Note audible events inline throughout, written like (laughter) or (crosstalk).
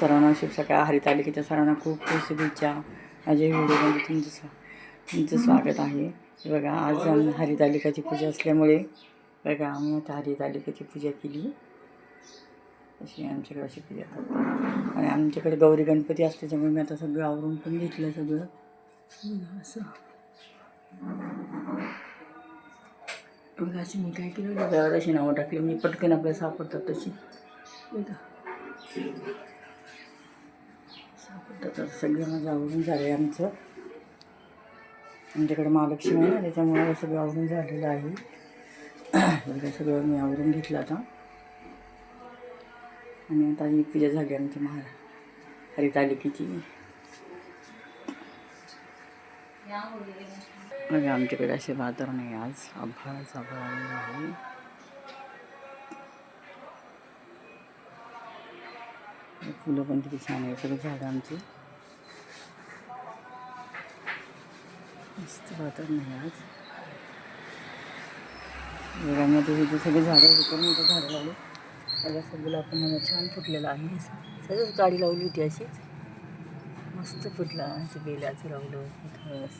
सर्वांना शुभ हरितालिकेच्या सर्वांना खूप खूप शुभेच्छा. माझ्या व्हिडिओमध्ये तुमचं स्वा तुमचं स्वागत आहे. बघा आज हरितालिकाची पूजा असल्यामुळे बघा आम्ही आता हरितालिकेची पूजा केली. अशी आमच्याकडे अशी पूजा करतात. आणि आमच्याकडे गौरी गणपती असल्याच्यामुळे मी आता सगळं आवरून पण घेतलं सगळं. असं. बघा अशी मी काय केलं? डब्यावर अशी नावं टाकली. मी पटकन आपल्याला सापडतात तशी. बघा. तर सगळं माझं आवरून झालं आहे आमचं. आमच्याकडे महालक्ष्मी आहे ना त्याच्यामुळे सगळं आवरून झालेलं आहे. (coughs) बघा सगळं मी आवरून घेतलं आता. आणि आता ही पूजा झाली आमची महा हरितालिकेची. बघा आमच्याकडे असे वातावरण आहे आज. आभाळाचं आभाळ आहे. फुलं पण किती छान आहे सगळं झाडं आमची. मस्त वातावरण आहे आज. घरामध्ये हे जे सगळे झाडं होते मी ते झाडं लावले. त्याला सगळं आपण मला छान फुटलेलं आहे. सगळंच गाडी लावली होती अशीच. मस्त फुटलं असं बेलाचं लावलं थोडस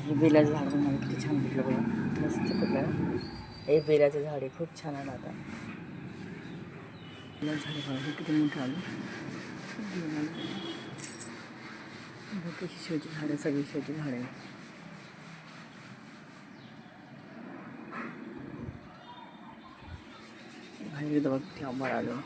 हे बेलाचं झाड पण मला किती छान फुटलं बघा. मस्त फुटलं. हे बेलाचं झाड आहे. खूप छान आलं आता. बेलाचं झाड बघा हे किती मोठं आलं बघा कशी शोची झाडं सगळी शोची झाडं आहे बाहेर एकदा बघ ते आंबाळ आलं